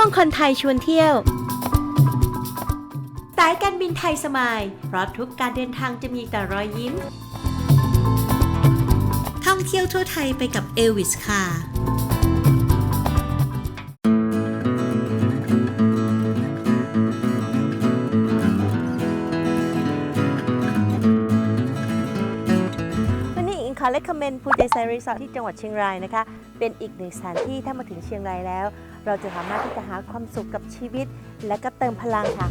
ช่วงคนไทยชวนเที่ยว สายการบินไทยสมายเพราะทุกการเดินทางจะมีแต่รอยยิ้ม ท่องเที่ยวทั่วไทยไปกับเอวิสค่ะวันนี้อิงขอเลคคอมเมนต์ภูเจไซรีสอร์ทที่จังหวัดเชียงรายนะคะ เป็นอีกหนึ่งสถานที่ถ้ามาถึงเชียงรายแล้ว เราจะสามารถที่จะหาความสุขกับชีวิต และก็เติมพลังค่ะ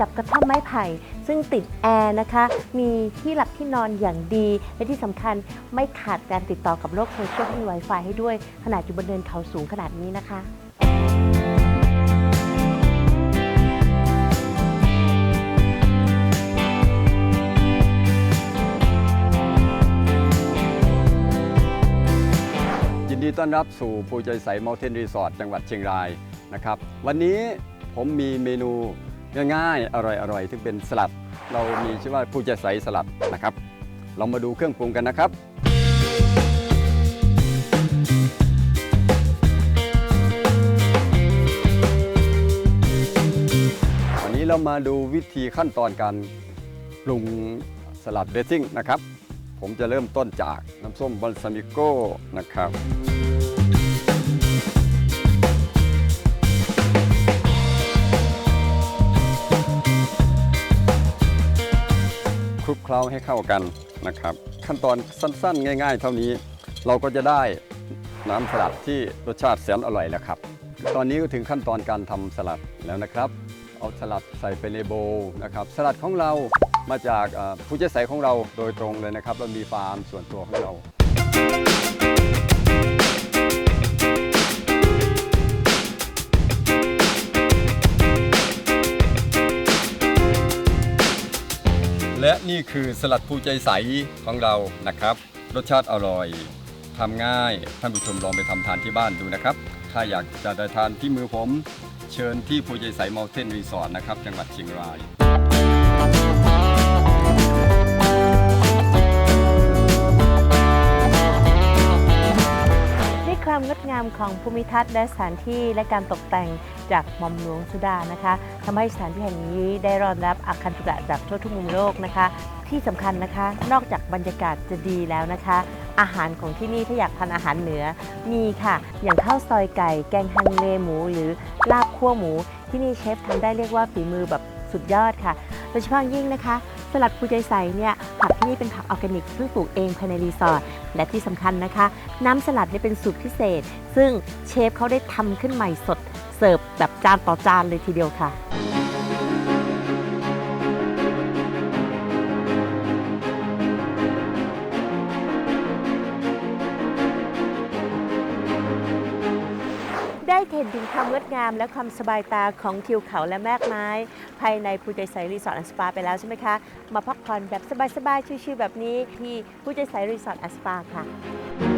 กับกระท่อมไม้ไผ่ ซึ่งติดแอร์นะคะ มีที่หลับที่นอนอย่างดี และที่สำคัญไม่ขาดการติดต่อกับโลกโซเชียลที่มี Wi-Fi ให้ด้วย ขนาดอยู่บนเนินเขาสูงขนาดนี้นะคะ ดีต้อนรับสู่ภูใจใส Mountain Resort จังหวัดเชียงรายนะครับ วันนี้ผมมีเมนูง่ายๆ อร่อยๆ ที่เป็นสลัด เรามีชื่อว่าภูใจใสสลัดนะครับ เรามาดูเครื่องปรุงกันนะครับวันนี้เรามาดูวิธีขั้นตอนการปรุงสลัดเดซซิ่งนะครับ ผมจะเริ่มต้นจากน้ำส้มบัลซามิโก้นะครับคลุกเคล้าให้เข้ากันนะครับ ขั้นตอนสั้นๆ ง่าย ๆ เท่านี้ เราก็จะได้น้ำสลัดที่รสชาติแสนอร่อยแล้วครับ ตอนนี้ก็ถึงขั้นตอนการทำสลัดแล้วนะครับ เอาสลัดใส่ไปในโบนะครับ สลัดของเรา มาจากผู้เชี่ยวชาญของเราโดยตรงเลยนะครับเรามีฟาร์มส่วนตัวของเราและนี่คือสลัดภูใจใสของเรานะครับ รสชาติอร่อยทำง่ายท่านผู้ชมลองไปทำทานที่บ้านดูนะครับ ถ้าอยากจะได้ทานที่มือผม เชิญที่ภูใจใส Mountain Resort นะครับ จังหวัดเชียงราย ความงดงามของภูมิทัศน์และสถานที่และการตกแต่งจากหม่อมหลวงสุดานะคะทำให้สถานที่แห่งนี้ได้รองรับอาคันตุกะจากทั่วทุกมุมโลกนะคะ ที่สำคัญนะคะ นอกจากบรรยากาศจะดีแล้วนะคะ อาหารของที่นี่ถ้าอยากทานอาหารเหนือมีค่ะ อย่างข้าวซอยไก่ แกงฮังเลหมู หรือลาบคั่วหมู ที่นี่เชฟทำได้เรียกว่าฝีมือแบบสุดยอดค่ะ โดยเฉพาะยิ่งนะคะสลัดภูใจใสเนี่ยผักที่นี่เป็นผักออร์แกนิกซึ่งปลูกเองภายในรีสอร์ทและที่สำคัญนะคะ น้ำสลัดเนี่ยเป็นสูตรพิเศษ ซึ่งเชฟเขาได้ทำขึ้นใหม่สดเสิร์ฟแบบจานต่อจานเลยทีเดียวค่ะ เห็นถึงความงดงามและความสบายตาของทิวเขาและแมกไม้ ภายในภูใจใสรีสอร์ทแอนด์สปาไปแล้วใช่ไหมคะ มาพักผ่อนแบบสบายๆชิลๆแบบนี้ที่ภูใจใสรีสอร์ทแอนด์สปาค่ะ